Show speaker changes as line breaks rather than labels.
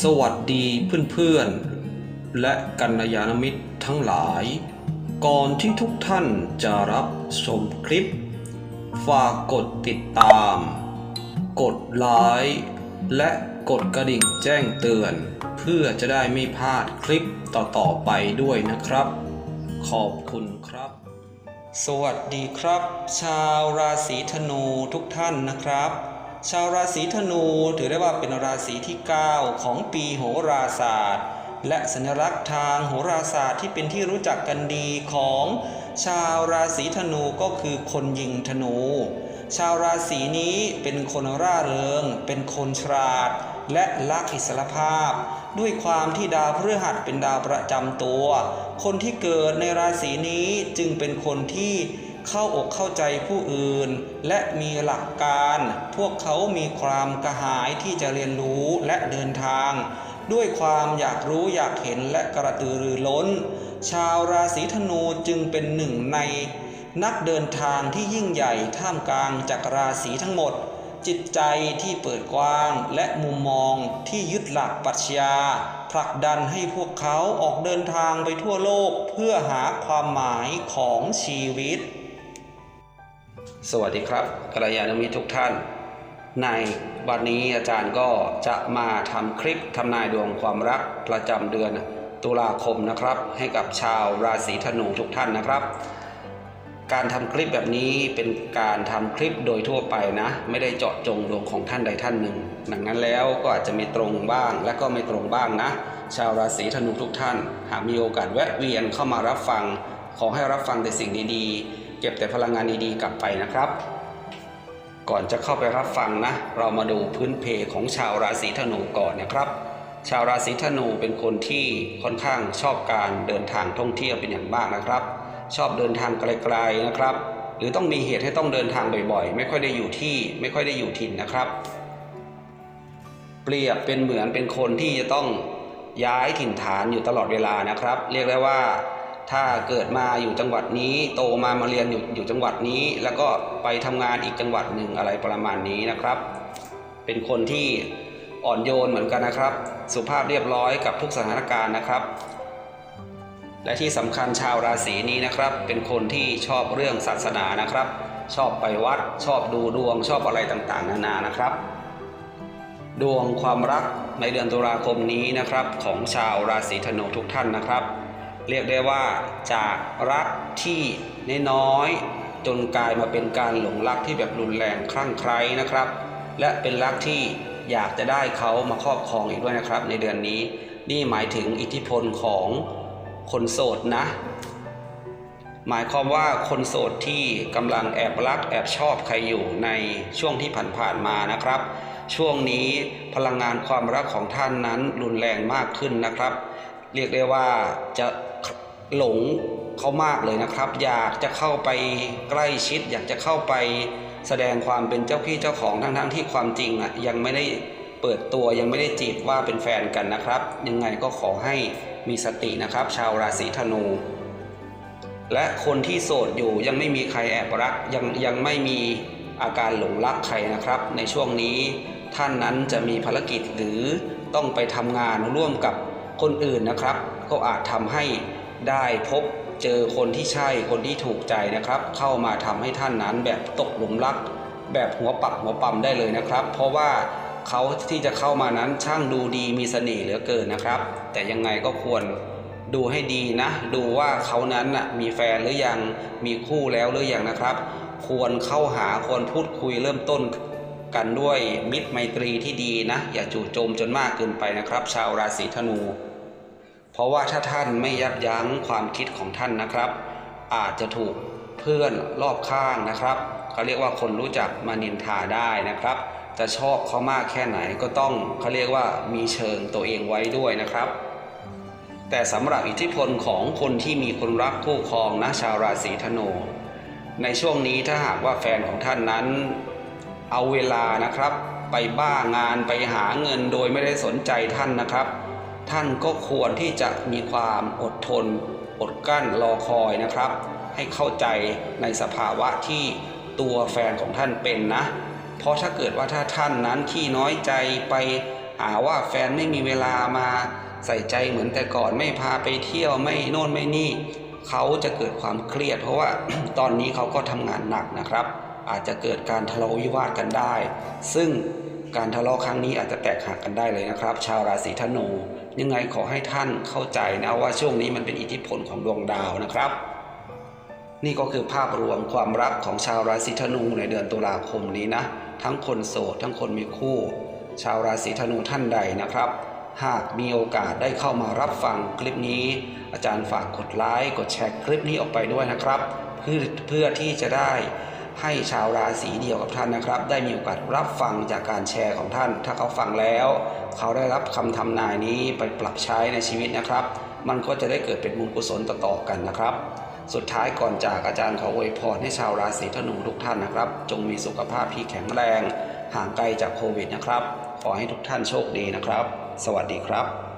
สวัสดีเพื่อนๆ และกัลยาณมิตรทั้งหลาย ก่อนที่ทุกท่านจะรับชมคลิป ฝากกดติดตาม กดไลค์และกดกระดิ่งแจ้งเตือน เพื่อจะได้ไม่พลาดคลิปต่อๆไปด้วยนะครับ ขอบคุณครับ สวัสดีครับ ชาวราศีธนูทุกท่านนะครับ ชาวราศีธนูถือได้ว่าเป็นราศีที่ 9 ของปีโหราศาสตร์ และสัญลักษณ์ทางโหราศาสตร์ที่เป็นที่รู้จักกันดีของชาวราศีธนูก็คือคนยิงธนู ชาวราศีนี้เป็นคนร่าเริง เป็นคนฉลาด และรักอิสรภาพ ด้วยความที่ดาวพฤหัสเป็นดาวประจำตัว คนที่เกิดในราศีนี้จึงเป็นคนที่ เข้าอกเข้าใจผู้อื่น และมีหลักการ พวกเขามีความกระหายที่จะเรียนรู้และเดินทาง ด้วยความอยากรู้อยากเห็นและกระตือรือร้น ชาวราศีธนูจึงเป็นหนึ่งใน นักเดินทางที่ยิ่งใหญ่ท่ามกลางจักรราศีทั้งหมด จิตใจที่เปิดกว้างและมุมมองที่ยึดหลักปรัชญาผลักดันให้พวกเขาออกเดินทางไปทั่วโลกเพื่อหาความหมายของชีวิต สวัสดีครับกัลยาณมิตรทุกท่าน ในวันนี้อาจารย์ก็จะมาทำคลิปทำนายดวงความรักประจำเดือนตุลาคมนะครับ ให้กับชาวราศีธนูทุกท่านนะครับ การทำคลิปแบบนี้เป็นการทำคลิปโดยทั่วไปนะ ไม่ได้เจาะจงดวงของท่านใดท่านหนึ่ง ดังนั้นแล้วก็อาจจะมีตรงบ้างและก็ไม่ตรงบ้างนะ ชาวราศีธนูทุกท่าน หากมีโอกาสแวะเวียนเข้ามารับฟัง ขอให้รับฟังแต่สิ่งดีๆ เก็บแต่พลังงานดีๆกลับไปนะครับ ก่อนจะเข้าไปรับฟังนะ เรามาดูพื้นเพของชาวราศีธนูก่อนนะครับ ชาวราศีธนูเป็นคนที่ค่อนข้างชอบการเดินทางท่องเที่ยวเป็นอย่างมากนะครับ ชอบเดินทางไกลๆนะครับ หรือต้องมีเหตุให้ต้องเดินทางบ่อยๆ ไม่ค่อยได้อยู่ที่ไม่ค่อยได้อยู่ถิ่นนะครับ เปรียบเป็นเหมือนเป็นคนที่จะต้องย้ายถิ่นฐานอยู่ตลอดเวลานะครับ เรียกได้ว่า ถ้าเกิดมาอยู่จังหวัดนี้ โตมามาเรียนอยู่อยู่จังหวัดนี้ แล้วก็ไปทำงานอีกจังหวัดหนึ่งอะไรประมาณนี้นะครับ เป็นคนที่อ่อนโยนเหมือนกันนะครับ สุภาพเรียบร้อยกับทุกสถานการณ์นะครับ และที่สำคัญชาวราศีนี้นะครับ เป็นคนที่ชอบเรื่องศาสนานะครับ ชอบไปวัด ชอบดูดวงชอบอะไรต่างๆ นานานะครับ ดวงความรักในเดือนตุลาคมนี้นะครับ ของชาวราศีธนูทุกท่านนะครับ เรียกได้ว่าจากรักที่น้อยๆจนกลายมาเป็นการหลงรักที่แบบรุนแรงคลั่งไคล้นะครับ และเป็นรักที่อยากจะได้เขามาครอบครองอีกด้วยนะครับ ในเดือนนี้ นี่หมายถึงอิทธิพลของคนโสดนะ หมายความว่าคนโสดที่กำลังแอบรักแอบชอบใครอยู่ในช่วงที่ผ่านๆมานะครับ ช่วงนี้พลังงานความรักของท่านนั้นรุนแรงมากขึ้นนะครับ เรียกได้ว่าจะ หลงเขามากเลยนะครับ อยากจะเข้าไปใกล้ชิด อยากจะเข้าไปแสดงความเป็นเจ้าพี่เจ้าของทั้งๆที่ความจริงอะยังไม่ได้เปิดตัวยังไม่ได้จีบว่าเป็นแฟนกันนะครับ ยังไงก็ขอให้มีสตินะครับ ชาวราศีธนู และคนที่โสดอยู่ยังไม่มีใครแอบรักยังยังไม่มีอาการหลงรักใครนะครับ ในช่วงนี้ท่านนั้นจะมีภารกิจหรือต้องไปทำงานร่วมกับคนอื่นนะครับ ก็อาจทำให้ ได้พบเจอคนที่ใช่คนที่ถูกใจนะครับ เข้ามาทำให้ท่านนั้นแบบตกหลุมรัก แบบหัวปักหัวปั๊มได้เลยนะครับ เพราะว่าเขาที่จะเข้ามานั้นช่างดูดีมีเสน่ห์เหลือเกินนะครับ แต่ยังไงก็ควรดูให้ดีนะ ดูว่าเขานั้นนะมีแฟนหรือยังมีคู่แล้วหรือยังนะครับ ควรเข้าหาควรพูดคุยเริ่มต้นกันด้วยมิตรไมตรีที่ดีนะ อย่าจู่โจมจนมากเกินไปนะครับ ชาวราศีธนู เพราะว่าถ้าท่านไม่ยับยั้งความคิดของท่านนะครับ อาจจะถูกเพื่อนรอบข้างนะครับเขาเรียกว่าคนรู้จักมานินทาได้นะครับ จะชอบเขามากแค่ไหนก็ต้องเขาเรียกว่ามีเชิงตัวเองไว้ด้วยนะครับ แต่สำหรับอิทธิพลของคนที่มีคนรักคู่ครองนะชาวราศีธนู ในช่วงนี้ถ้าหากว่าแฟนของท่านนั้น เอาเวลานะครับ ไปบ้างานไปหาเงินโดยไม่ได้สนใจท่านนะครับ ท่านก็ควรที่จะมีความอดทน อดกั้นรอคอยนะครับ ให้เข้าใจในสภาวะที่ตัวแฟนของท่านเป็นนะ เพราะถ้าเกิดว่าถ้าท่านนั้นที่น้อยใจไป
หาว่าแฟนไม่มีเวลามาใส่ใจเหมือนแต่ก่อนไม่พาไปเที่ยวไม่โน่นไม่นี่ เขาจะเกิดความเครียด เพราะว่าตอนนี้เขาก็ทำงานหนักนะครับ อาจจะเกิดการทะเลาะวิวาทกันได้ ซึ่งการทะเลาะครั้งนี้อาจจะแตกหักกันได้เลยนะครับ ชาวราศีธนู ยังไงขอให้ท่านเข้าใจนะว่าช่วงนี้มันเป็นอิทธิพลของดวงดาวนะครับ นี่ก็คือภาพรวมความรักของชาวราศีธนูในเดือนตุลาคมนี้นะ ทั้งคนโสดทั้งคนมีคู่ ชาวราศีธนูท่านใดนะครับ หากมีโอกาสได้เข้ามารับฟังคลิปนี้ อาจารย์ฝากกดไลค์กดแชร์คลิปนี้ออกไปด้วยนะครับ เพื่อเพื่อที่จะได้ ให้ชาวราศีเดียวกับท่านนะครับ ได้มีโอกาสรับฟังจากการแชร์ของท่าน ถ้าเขาฟังแล้ว เขาได้รับคำทำนายนี้ไปปรับใช้ในชีวิตนะครับ มันก็จะได้เกิดเป็นบุญกุศลต่อๆกันนะครับ สุดท้ายก่อนจากอาจารย์ขออวยพรให้ชาวราศีธนูทุกท่านนะครับ จงมีสุขภาพที่แข็งแรง ห่างไกลจากโควิดนะครับ ขอให้ทุกท่านโชคดีนะครับ สวัสดีครับ